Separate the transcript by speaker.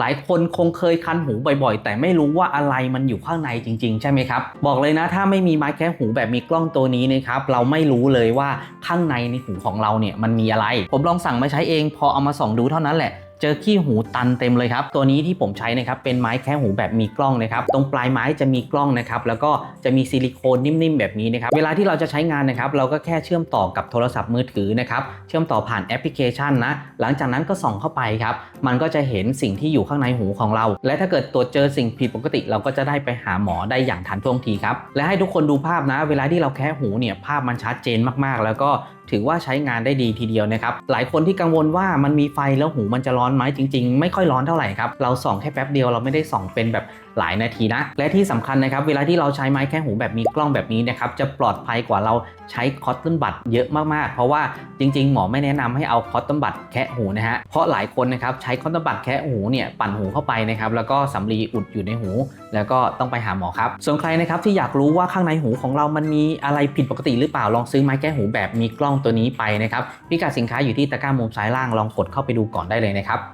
Speaker 1: หลายคนคงเคยคันหูบ่อยๆ แต่ไม่รู้ว่าอะไรมันอยู่ข้างในจริง ๆ ใช่ไหมครับ บอกเลยนะถ้าไม่มีไม้แค่หูแบบมีกล้องตัวนี้นะครับเราไม่รู้เลยว่าข้างในในหูของเราเนี่ยมันมีอะไร ผมลองสั่งมาใช้เองพอเอามาส่องดูเท่านั้นแหละ เจอขี้หูตันเต็มเลยครับ ตัวนี้ที่ผมใช้นะครับเป็นไม้แค่หูแบบมีกล้องนะครับตรงปลายไม้จะมีกล้องนะครับแล้วก็จะมีซิลิโคนนิ่มๆแบบนี้นะครับเวลาที่เราจะใช้งานนะครับเราก็แค่เชื่อมต่อกับโทรศัพท์มือถือนะครับเชื่อมต่อผ่านแอปพลิเคชันนะหลังจากนั้นก็ส่องเข้าไปครับมันก็จะเห็นสิ่งที่อยู่ข้างในหูของเรา และถ้าเกิดตรวจเจอสิ่งผิดปกติ เราก็จะได้ไปหาหมอได้อย่างทันท่วงทีครับและให้ทุกคนดูภาพนะ เวลาที่เราแค่หูเนี่ยภาพมันชัดเจนมากๆ แล้วก็ถือว่าใช้งานได้ดีทีเดียวนะครับ หลายคนที่กังวลว่ามันมีไฟแล้วหูมันจะร้อนไหมจริง ๆ ไม่ค่อยร้อนเท่าไหร่ครับ เราส่องแค่แป๊บเดียวเราไม่ได้ส่องเป็นแบบหลายนาทีนะ และที่สำคัญนะครับ เวลาที่เราใช้ไม้แค่หูแบบมีกล้องแบบนี้นะครับ จะปลอดภัยกว่าเราใช้คอตตอนบัดเยอะมากๆ เพราะว่าจริง ๆ หมอไม่แนะนำให้เอาคอตตอนบัดแคะหูนะฮะ เพราะหลายคนนะครับใช้คอตตอนบัดแคะหูเนี่ยปั่นหูเข้าไปนะครับ แล้วก็สำลีอุดอยู่ในหู แล้วก็ต้องไปหาหมอครับ ส่วนใครนะครับที่อยากรู้ว่าข้างในหูของเรามันมีอะไรผิดปกติหรือเปล่า ลองซื้อไม้แก้หูแบบมีกล้องตัวนี้ไปนะครับพิกัดสินค้าอยู่ที่ตะกร้ามุมซ้ายล่างลองกดเข้าไปดูก่อนได้เลยนะครับ